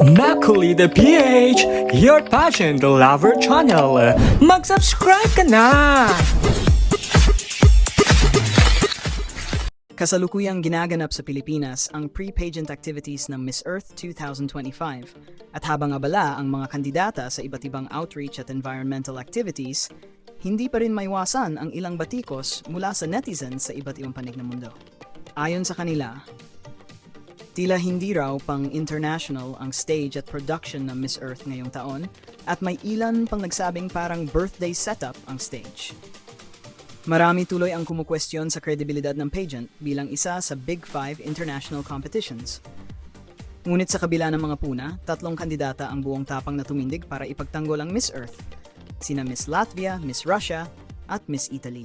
Macaulay the PH, your the lover channel. Mag-subscribe ka na! Kasalukuyang ginaganap sa Pilipinas ang pre-pageant activities ng Miss Earth 2025 at habang abala ang mga kandidata sa iba't ibang outreach at environmental activities, hindi pa rin maiwasan ang ilang batikos mula sa netizens sa iba't ibang panig ng mundo. Ayon sa kanila, tila hindi raw pang international ang stage at production ng Miss Earth ngayong taon at may ilan pang nagsabing parang birthday setup ang stage. Marami tuloy ang kumukwestiyon sa kredibilidad ng pageant bilang isa sa Big Five international competitions. Ngunit sa kabila ng mga puna, tatlong kandidata ang buong tapang na tumindig para ipagtanggol ang Miss Earth, sina Miss Latvia, Miss Russia, at Miss Italy.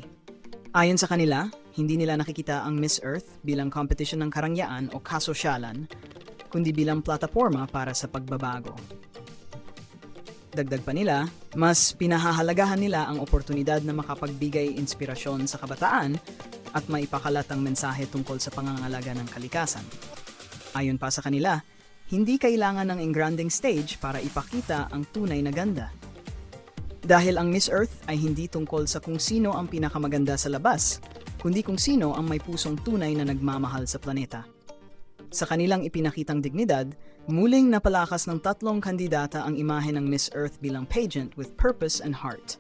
Ayon sa kanila, hindi nila nakikita ang Miss Earth bilang competition ng karangyaan o kasosyalan, kundi bilang plataforma para sa pagbabago. Dagdag pa nila, mas pinahahalagahan nila ang oportunidad na makapagbigay inspirasyon sa kabataan at maipakalat ang mensahe tungkol sa pangangalaga ng kalikasan. Ayon pa sa kanila, hindi kailangan ng engranding stage para ipakita ang tunay na ganda. Dahil ang Miss Earth ay hindi tungkol sa kung sino ang pinakamaganda sa labas, kundi kung sino ang may pusong tunay na nagmamahal sa planeta. Sa kanilang ipinakitang dignidad, muling napalakas ng tatlong kandidata ang imahe ng Miss Earth bilang pageant with purpose and heart.